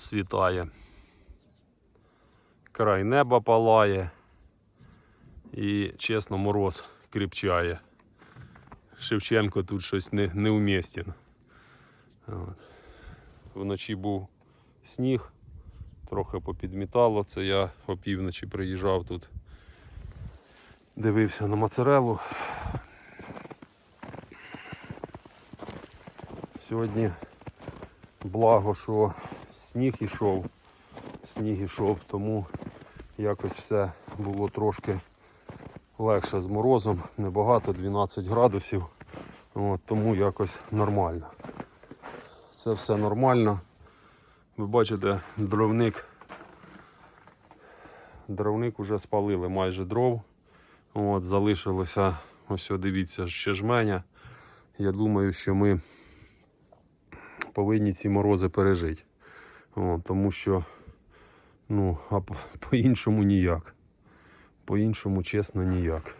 світає. Край неба палає. І чесно, мороз кріпчає. Шевченко тут щось не. От. Вночі був сніг, трохи попідмітало. Це я опівночі приїжджав тут. Дивився на моцарелу. Сьогодні благо, що сніг ішов, сніг ішов, тому якось все було трошки легше з морозом, небагато, 12 градусів, От, тому якось нормально. Це все нормально. Ви бачите, дровник. Дровник вже спалили майже дров. От, залишилося, ось дивіться, ще жменя. Я думаю, що ми повинні ці морози пережити. Тому що, ну, а по- по-іншому ніяк. По-іншому, чесно, ніяк.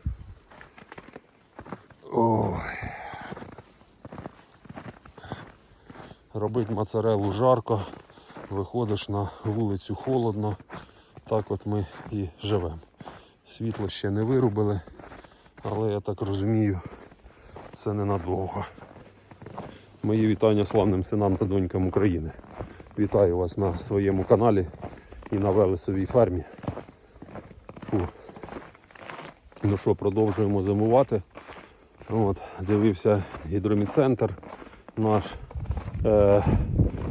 Ой. Робить моцарелу жарко, виходиш на вулицю холодно. Так от ми і живемо. Світло ще не вирубили, але я так розумію, це ненадовго. Мої вітання славним синам та донькам України. Вітаю вас на своєму каналі і на Велесовій фермі. Фу. Ну що, продовжуємо зимувати. От, дивився гідроміцентр наш е,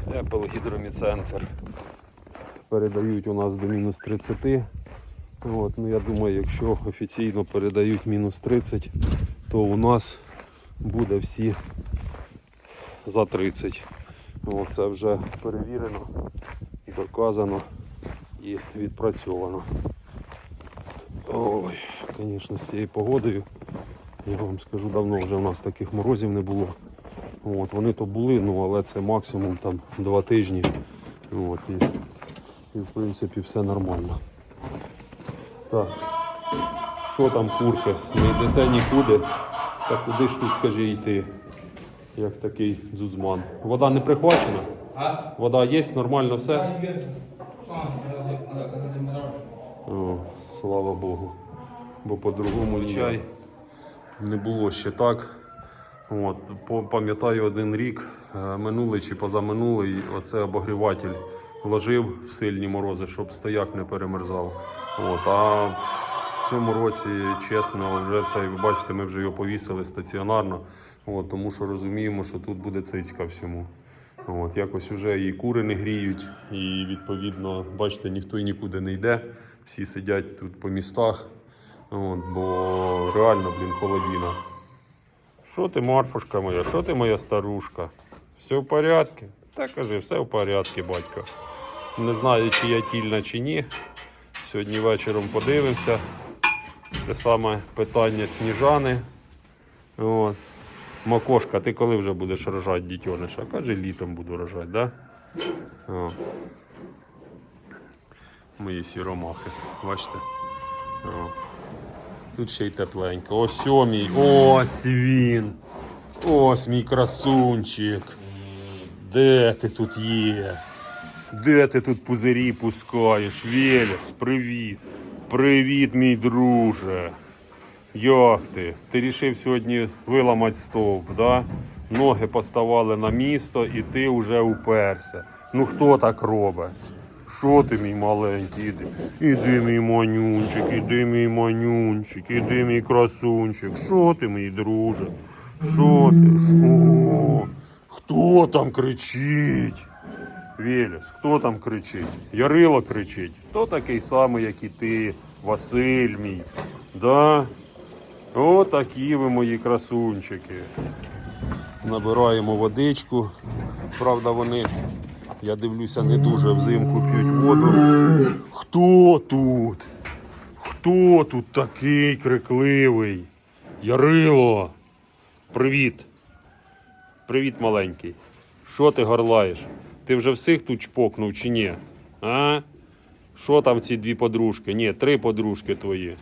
Apple гідроміцентр. Передають у нас до мінус 30. От, ну, я думаю, якщо офіційно передають мінус 30, то у нас буде всі за 30. О, це вже перевірено, доказано і відпрацьовано. Ой, звісно, з цією погодою, я вам скажу, давно вже у нас таких морозів не було. От, вони то були, ну але це максимум там два тижні. От, і, і в принципі все нормально. Так. Що там курки? Не йдете нікуди. Та куди ж тут каже йти? Як такий дзудзман. Вода не прихвачена? А? Вода є, нормально все? О, слава Богу. Бо по-другому чай не було ще так. От, пам'ятаю один рік, е, минулий чи позаминулий, оце обогріватель ложив в сильні морози, щоб стояк не перемерзав. От, а в цьому році, чесно, вже цей, ви бачите, ми вже його повісили стаціонарно, от, тому що розуміємо, що тут буде цицька всьому. От, якось вже і кури не гріють, і відповідно, бачите, ніхто і нікуди не йде. Всі сидять тут по містах. От, бо реально, блін, холодіна. Що ти, Марфушка моя, що ти моя старушка? Все в порядку? Та кажи, все в порядку, батько. Не знаю, чи я тільна, чи ні. Сьогодні вечором подивимося. Те саме питання сніжани. От. Макошка, ти коли вже будеш рожати дітьониша? Каже, літом буду рожати, да? О. Мої сіромахи. Бачите? О. Тут ще й тепленько. Ось мій. Ось він. Ось мій красунчик. Де ти тут є? Де ти тут пузирі пускаєш? Велес, привіт. Привіт, мій друже. Як ти? Ти рішив сьогодні виламати стовп, да? Ноги поставали на місто і ти вже уперся. Ну хто так робить? Що ти, мій маленький? Іди, іди мій манюнчик, іди мій манюнчик, іди мій красунчик. Що ти, мій друже? Що ти? Що? Хто там кричить? Велес, хто там кричить? Ярило кричить. Хто такий самий, як і ти, Василь мій? Да? О, такі ви мої красунчики. Набираємо водичку. Правда, вони, я дивлюся, не дуже взимку п'ють воду. Хто тут? Хто тут такий крикливий? Ярило. Привіт. Привіт, маленький. Що ти горлаєш? Ти вже всіх тут чпокнув чи ні? А? Що там ці дві подружки? Ні, три подружки твої.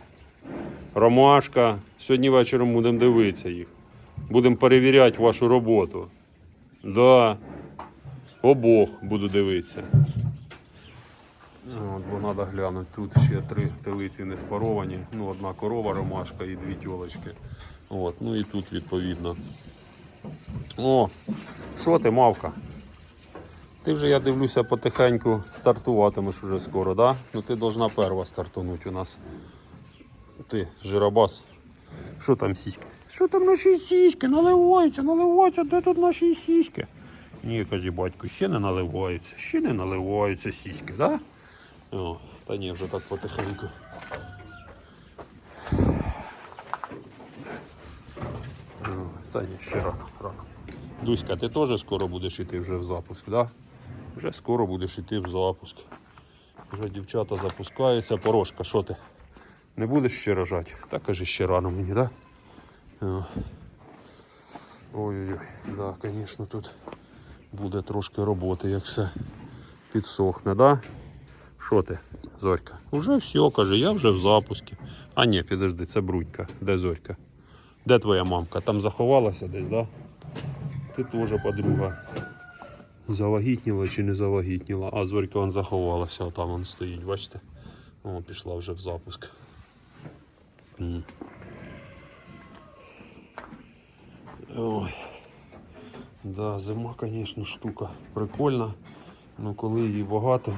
Ромашка. Сьогодні вечором будемо дивитися їх. Будемо перевіряти вашу роботу. Да. Обох буду дивитися. От, бо треба глянути. Тут ще три телиці не спаровані. Ну, одна корова ромашка і дві тьолочки. От, ну і тут відповідно. О, що ти, мавка? Ти вже, я дивлюся, потихеньку стартуватимеш уже скоро, да? Ну ти должна перва стартанути у нас. Ти, жиробас. Що там сіськи? Що там наші сіськи? Наливаються, наливаються, де тут наші сіськи? Ні, каже батько, ще не наливаються, ще не наливаються сіськи, да? О, та ні, вже так потихеньку. О, Та ні, ще рано, рано. Дуська, ти теж скоро будеш йти вже в запуск, да? Вже скоро будеш йти в запуск. Вже дівчата запускаються. Порошка, що ти? Не будеш ще рожати? Та каже, ще рано мені, да? О. Ой-ой-ой, да, звісно, тут буде трошки роботи, як все підсохне, да? Що ти, Зорька? Уже все, каже, я вже в запуску. А ні, підожди, це брудька. Де Зорька? Де твоя мамка? Там заховалася десь, да? Ти теж подруга. Завагітніла чи не завагітніла? А Зорька вон заховалася, а там стоїть, бачите? О, пішла вже в запуск. Ой. Да, зима, звісно, штука прикольна. Ну коли її багато,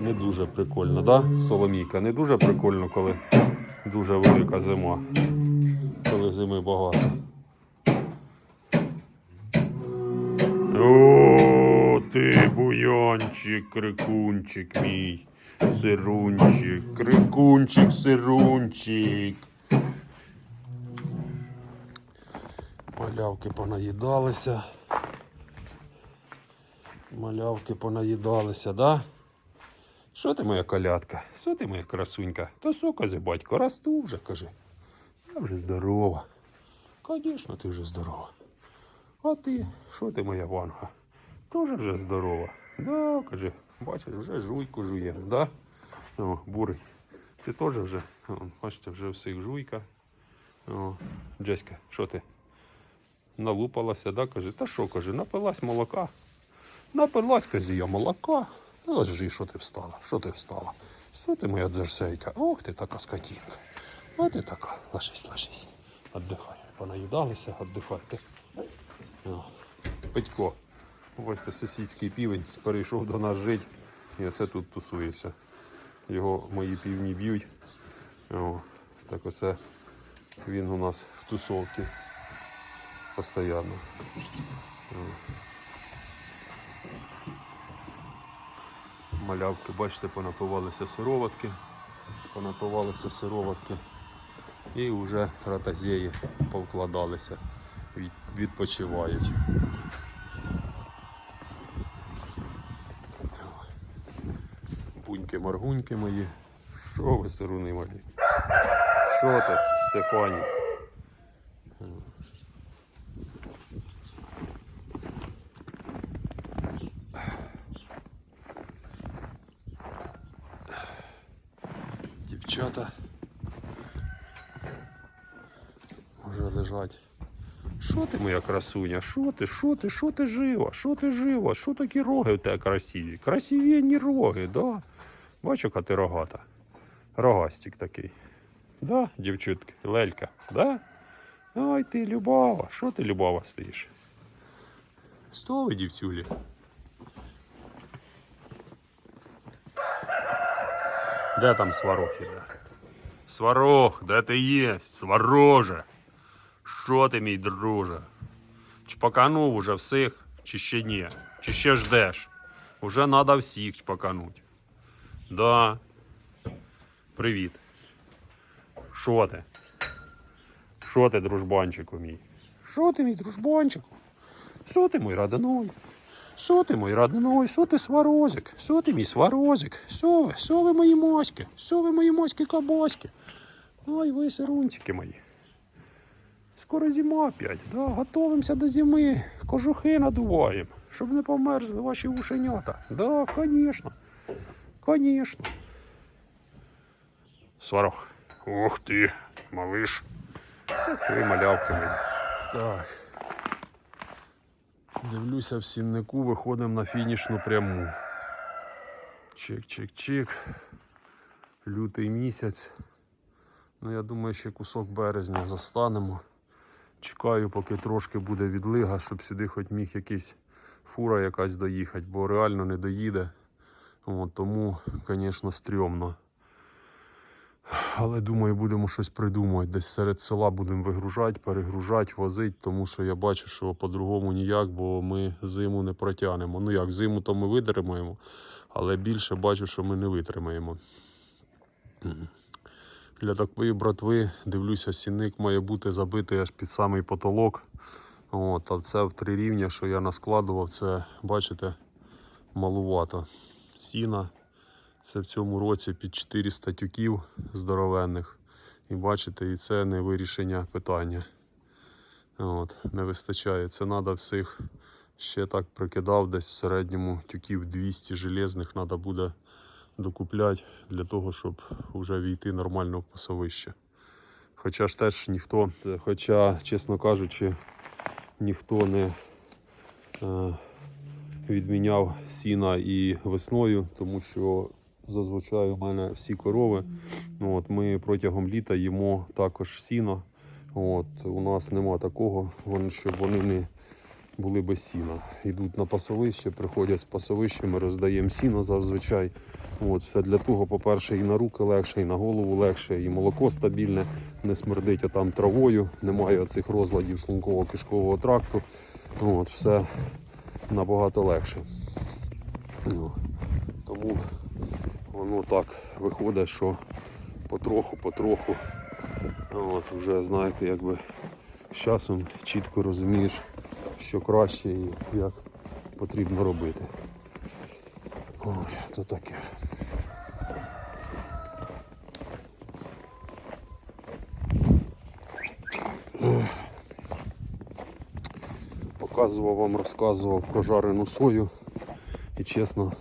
не дуже прикольно, да? Соломійка, не дуже прикольно, коли дуже велика зима. Коли зими багато. О, ти буянчик, крикунчик мій, сирунчик, крикунчик, сирунчик. Малявки понаїдалися. Малявки понаїдалися, да? Що ти моя колядка? Що ти моя красунька? То що, каже, батько, росту вже, каже. Я вже здорова. Звісно, ти вже здорова. А ти, що ти моя ванга? Тоже вже здорова. Да, каже, бачиш, вже жуйку жуємо, да? О, бурий. Ти теж вже, о, бачите, вже всіх жуйка. О, Джеська, що ти? Налупалася, да, каже, та що, каже, напилась молока. Напилась, каже, я молока. Лежи, що ти встала? Що ти встала? Що ти моя дзерсейка? Ох ти така скотінка. А ти така, ложись, ложись. Отдихай. Понаїдалися, віддихайте. Петько. Бачите, сусідський півень перейшов до нас жити. І оце тут тусується. Його мої півні б'ють. О, так оце він у нас в тусовці постійно. Малявки, бачите, понапивалися сироватки, понапивалися сироватки і вже ратазеї повкладалися, від- відпочивають. Буньки-маргуньки мої. Що ви сируни малі? Що ти, Стефані? Дівчата вже лежать. Що ти, моя красуня? Що ти? Що ти? Що ти жива? Що ти жива? Що такі роги у тебе красиві? Красивенні роги, да? Бачу, яка ти рогата. Рогастик такий. Да, дівчатки, лелька, да? Ой ти, Любава, що ти, Любава, стоїш? Сто ви, дівцюлі. Де там сварох іде? Сварох, де ти є? Свароже. Що ти, мій друже? Чпаканув уже всіх, чи ще ні? Чи ще ждеш? Уже надо всіх чпакануть. Да. Привіт. Що ти? Що ти, дружбанчику мій? Що ти, мій дружбанчику? Що ти, мій радиной? Що ти, мій радиной? Що ти сварозик? Що ти, мій сварозик? Що ви? Що ви мої моськи? Що ви мої моськи кабаськи? Ой, ви сирунчики мої. Скоро зима опять, да, готовимося до зими, кожухи надуваємо, щоб не померзли ваші ушенята. Да, конечно. Конечно. Сварох. Ух ти, малиш. Ти, малявки. Так. Дивлюся в сіннику, виходимо на фінішну пряму. Чик-чик-чик. Лютий місяць. Ну, я думаю, ще кусок березня застанемо. Чекаю, поки трошки буде відлига, щоб сюди хоч міг якийсь фура якась доїхати, бо реально не доїде. От, тому, звісно, стрьомно. Але думаю, будемо щось придумувати. Десь серед села будемо вигружати, перегружати, возити, тому що я бачу, що по-другому ніяк, бо ми зиму не протягнемо. Ну як, зиму то ми витримаємо, але більше бачу, що ми не витримаємо. Для такої братви, дивлюся, сінник має бути забитий аж під самий потолок. От, а це в три рівня, що я наскладував, це, бачите, малувато. Сіна. Це в цьому році під 400 тюків здоровенних. І бачите, і це не вирішення питання. От, не вистачає. Це треба всіх ще так прикидав, десь в середньому тюків 200 железних треба буде докупляти для того, щоб вже війти нормально в пасовище. Хоча ж теж ніхто, хоча, чесно кажучи, ніхто не е, відміняв сіна і весною, тому що зазвичай у мене всі корови. От, ми протягом літа їмо також сіно. От, у нас нема такого, вони- щоб вони не були без сіна. Йдуть на пасовище, приходять з пасовища, ми роздаємо сіно зазвичай. От, все для того, по-перше, і на руки легше, і на голову легше, і молоко стабільне, не смердить там травою, немає оцих розладів шлунково-кишкового тракту. От, все набагато легше. Ну, тому воно так виходить, що потроху-потроху. От, вже знаєте, якби з часом чітко розумієш, що краще і як потрібно робити. Ой, то таке. Показував вам, розказував про жарену сою. І чесно,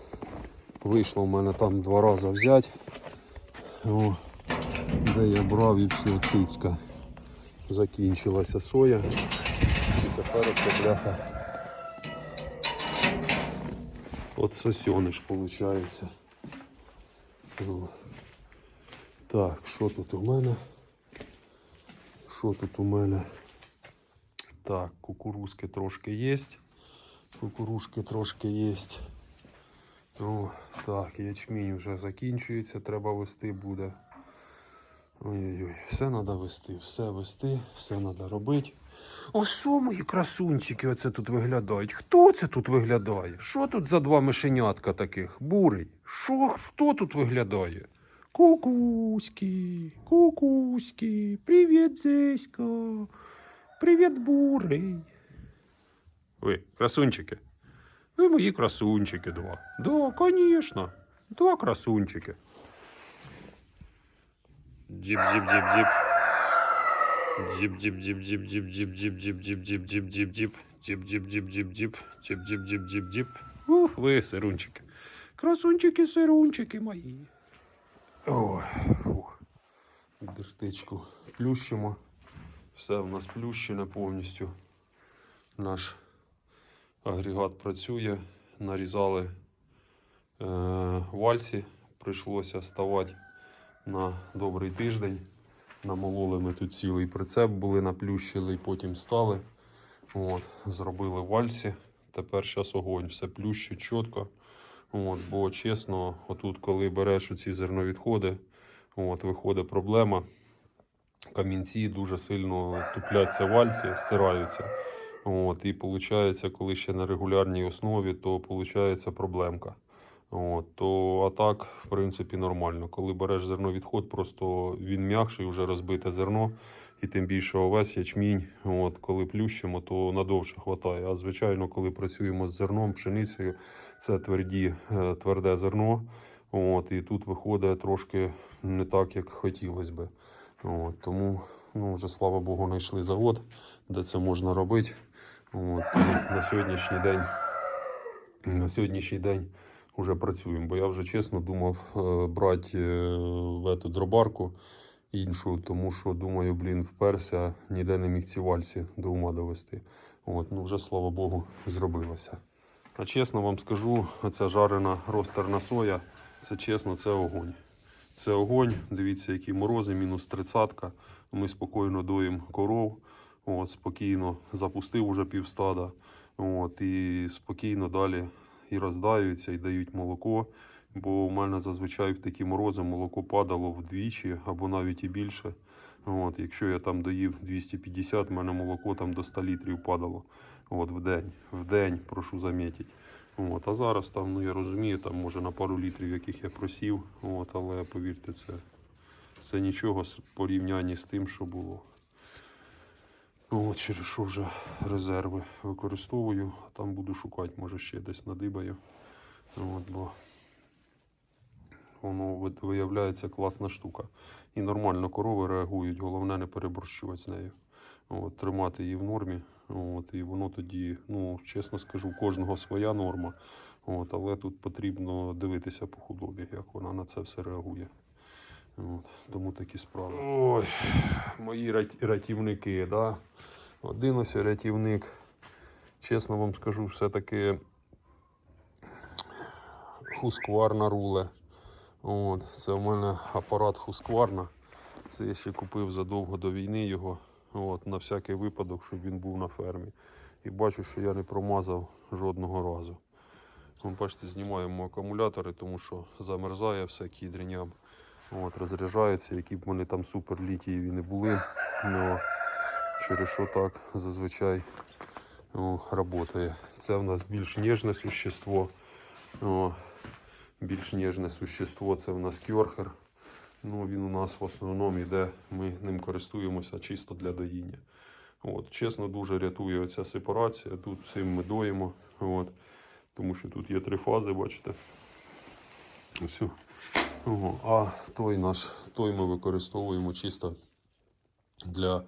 вийшло в мене там два рази взяти. О, де я брав і все, цицька. Закінчилася соя. І тепер це бляха. От сосьониш виходить. О. Так, що тут у мене? Що тут у мене? Так, кукурузки трошки є. Кукурузки трошки є. О, так, ячмінь вже закінчується, треба вести буде. Ой-ой-ой, все треба вести, все вести, все треба робити. Ось що мої красунчики оце тут виглядають. Хто це тут виглядає? Що тут за два мишенятка таких? Бурий? Що, хто тут виглядає? Кукуськи, кукуськи, привіт, Зеська, привіт, бурий. Ви, красунчики. Ви мої красунчики два. Да, конечно. Два красунчики. Діп-діп-діп-діп. Діп-діп-діп-діп-діп-діп-діп-діп-діп-діп-діп. Діп-діп-діп-діп-діп. Діп-діп-діп-діп-діп. Ух, ви, сирунчики. Красунчики, сирунчики мої. Ой, фух. Дертичку плющимо. Все в нас плющене повністю. Наш агрегат працює. Нарізали е, вальці. Прийшлося ставати на добрий тиждень. Намололи ми тут цілий прицеп, були наплющили, потім стали. От, зробили вальці. Тепер зараз огонь, все плющить чітко. От, бо чесно, отут, коли береш оці зерновідходи, от, виходить проблема. Камінці дуже сильно тупляться вальці, стираються. От, і виходить, коли ще на регулярній основі, то виходить проблемка. От, то а так, в принципі, нормально. Коли береш зерновідход, просто він м'якший, вже розбите зерно, і тим більше овес, ячмінь. От, коли плющимо, то надовше хватає. А звичайно, коли працюємо з зерном, пшеницею, це тверді, е, тверде зерно. От, і тут виходить трошки не так, як хотілося би. От, тому ну, вже слава Богу, знайшли завод, де це можна робити. От, і на сьогоднішній день на сьогоднішній день вже працюємо. Бо я вже чесно думав е, брати е, в ету дробарку іншу, тому що думаю, блін, вперся, ніде не міг ці вальці до ума довести. От, ну вже слава Богу, зробилося. А чесно вам скажу, оця жарена ростерна соя Це чесно, це огонь. Це огонь. Дивіться, які морози, мінус 30. Ми спокійно доїмо коров. От, спокійно запустив уже півстада. От, і спокійно далі і роздаються, і дають молоко. Бо у мене зазвичай в такі морози молоко падало вдвічі або навіть і більше. От, якщо я там доїв 250, в мене молоко там до 100 літрів падало. От, в день. В день, прошу замітити. От, а зараз там, ну я розумію, там може на пару літрів, яких я просів, от, але повірте, це, це нічого з порівнянні з тим, що було. От, через що вже резерви використовую, там буду шукати, може ще десь надибаю. От, бо воно виявляється класна штука. І нормально корови реагують, головне не переборщувати з нею. От, тримати її в нормі. От, і воно тоді, ну, чесно скажу, у кожного своя норма. От, але тут потрібно дивитися по худобі, як вона на це все реагує. От, тому такі справи. Ой, мої рятівники, да? Один ось рятівник. Чесно вам скажу, все-таки хускварна руле. От, це у мене апарат Husqvarna. Це я ще купив задовго до війни його. От, на всякий випадок, щоб він був на фермі. І бачу, що я не промазав жодного разу. Ви бачите, знімаємо акумулятори, тому що замерзає все кідреням. От, розряджається, які б вони там супер літієві не були. Ну, через що так зазвичай о, працює. Це в нас більш ніжне существо. О, більш ніжне существо це в нас кьорхер. Ну, він у нас в основному йде, ми ним користуємося чисто для доїння. От, чесно, дуже рятує оця сепарація. Тут всім ми доїмо. От, тому що тут є три фази, бачите. Ось. Ого. А той наш, той ми використовуємо чисто для, е,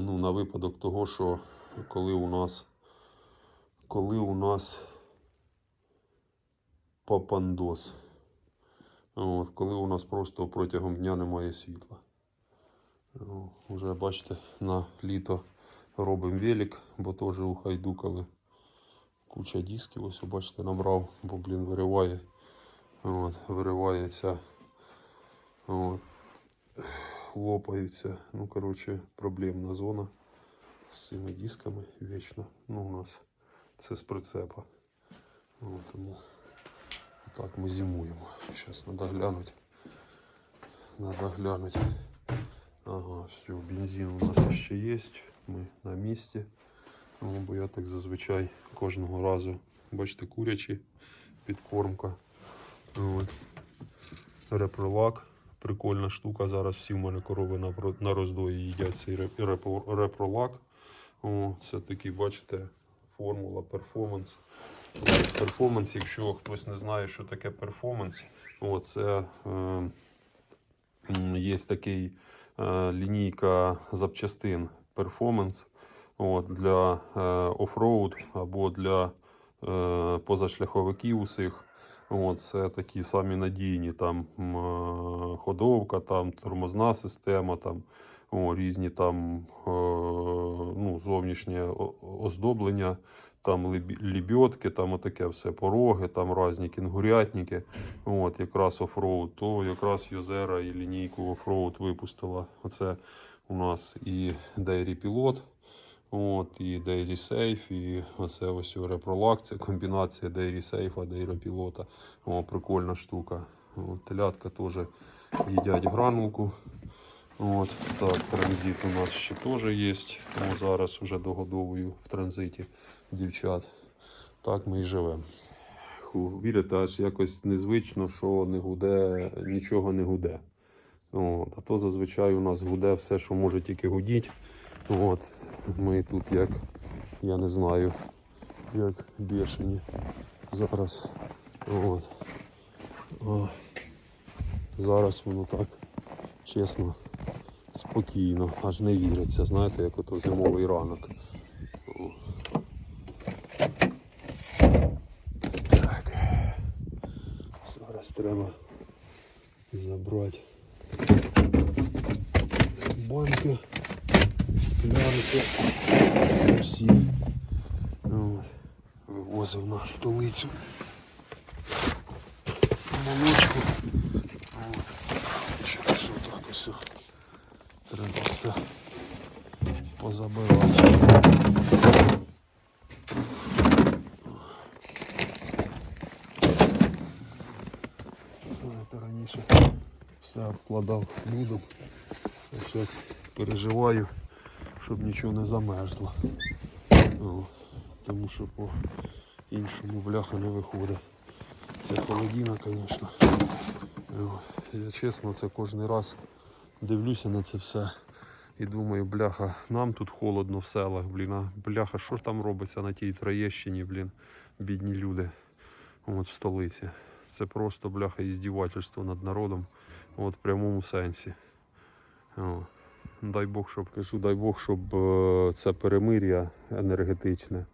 ну, на випадок того, що коли у нас, коли у нас папандос. От, коли у нас просто протягом дня немає світла. О, Вже бачите, на літо робимо велик, бо теж ухайдукали. Куча дисків, ось бачите, набрав, бо, блін, вириває. От, виривається. От, лопаються. Ну, коротше, проблемна зона з цими дисками вічно. Ну, у нас це з прицепа. От, тому так ми зимуємо. Зараз треба глянути. Надо глянути. Ага, все, бензин у нас ще є. Ми на місці. Ну, бо я так зазвичай кожного разу. Бачите, курячі підкормка. От. Репролак. Прикольна штука. Зараз всі в мене корови на, роздої їдять цей репролак. О, це такий, бачите, формула перформанс. Перформанс, якщо хтось не знає, що таке перформанс, це е, є такий е, лінійка запчастин перформанс для е, офроуд або для позашляховиків усіх. От, це такі самі надійні там е, ходовка, там тормозна система, там о, різні там е, ну, зовнішнє оздоблення, там лебідки, там отаке все пороги, там різні кінгурятники. От, якраз офроуд, то якраз Юзера і лінійку офроуд випустила. Оце у нас і Dairy Pilot, от, і Dairy Safe, і оце ось репролак, це комбінація Dairy Safe, Pilot. О, прикольна штука. От, телятка теж їдять гранулку. От, так, транзит у нас ще теж є. О, зараз вже догодовую в транзиті дівчат. Так ми і живемо. Вірите, аж якось незвично, що не гуде, нічого не гуде. От, а то зазвичай у нас гуде все, що може тільки гудіть. От, ми тут як, я не знаю, як бешені зараз. От. О, зараз воно так, чесно, спокійно, аж не віриться, знаєте, як ото зимовий ранок. Так. Зараз треба забрати банки, склянки. Всі. От. Вивозив на столицю. молочку. От. Через так ось. Треба все позабирати. Знаєте, раніше все обкладав людом. А зараз переживаю, Щоб нічого не замерзло. О, тому що по іншому бляха не виходить. Це холодина, звісно. Я чесно, це кожен раз дивлюся на це все і думаю, бляха, нам тут холодно в селах, блін, а бляха, що ж там робиться на тій Троєщині, блін, бідні люди от в столиці. Це просто бляха іздівательство над народом, от в прямому сенсі. О. Дай Бог, щоб кажу, дай Бог, щоб е, це перемир'я енергетичне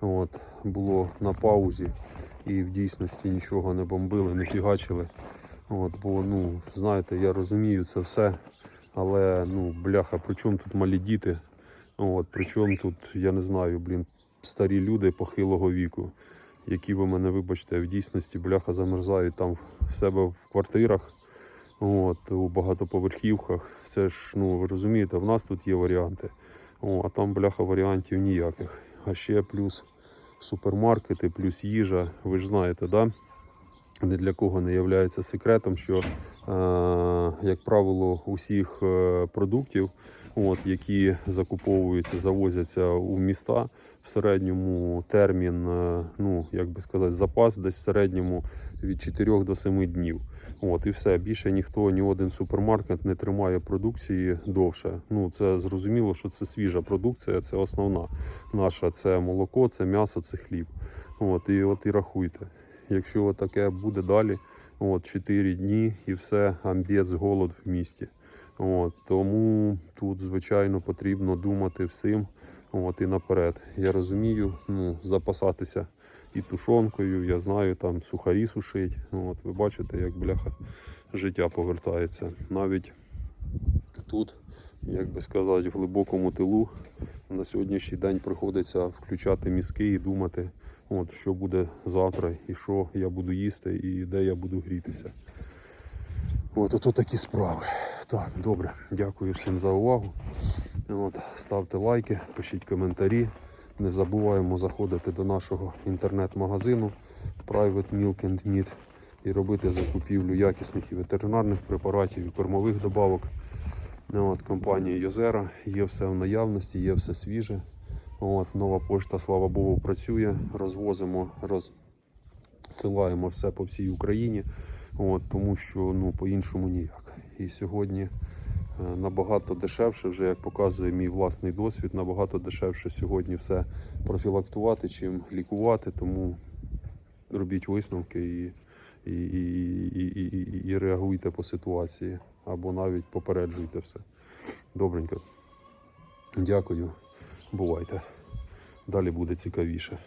от, було на паузі і в дійсності нічого не бомбили, не фігачили. От, бо, ну, знаєте, я розумію це все, але ну, бляха, при чому тут малі діти? От, при чому тут, я не знаю, блін, старі люди похилого віку, які ви мене, вибачте, в дійсності бляха замерзають там в себе в квартирах. От, у багатоповерхівках. Це ж, ну ви розумієте, в нас тут є варіанти. О, а там, бляха, варіантів ніяких. А ще плюс супермаркети, плюс їжа. Ви ж знаєте, да? Ні для кого не є секретом, що, е, як правило, усіх е, продуктів, от, які закуповуються, завозяться у міста, в середньому термін, е, ну, як би сказати, запас десь в середньому від 4 до 7 днів. От, і все. Більше ніхто, ні один супермаркет не тримає продукції довше. Ну, це зрозуміло, що це свіжа продукція, це основна наша. Це молоко, це м'ясо, це хліб. От, і от і рахуйте. Якщо таке буде далі, от 4 дні і все, амбієць, голод в місті. От, тому тут, звичайно, потрібно думати всім от, і наперед. Я розумію, ну, запасатися і тушонкою, я знаю, там сухарі сушить. От, ви бачите, як бляха життя повертається. Навіть тут, як би сказати, в глибокому тилу на сьогоднішній день приходиться включати мізки і думати, от, що буде завтра, і що я буду їсти, і де я буду грітися. От ото такі справи. Так, добре, дякую всім за увагу. От, ставте лайки, пишіть коментарі. Не забуваємо заходити до нашого інтернет-магазину Private Milk and Meat і робити закупівлю якісних і ветеринарних препаратів і кормових добавок. От, компанії Йозера. Є все в наявності, є все свіже. От, нова пошта, слава Богу, працює. Розвозимо, розсилаємо все по всій Україні. От, тому що ну, по-іншому ніяк. І сьогодні набагато дешевше, вже як показує мій власний досвід, набагато дешевше сьогодні все профілактувати, чим лікувати. Тому робіть висновки і, і, і, і, і, і, і реагуйте по ситуації або навіть попереджуйте все. Добренько. Дякую. Бувайте. Далі буде цікавіше.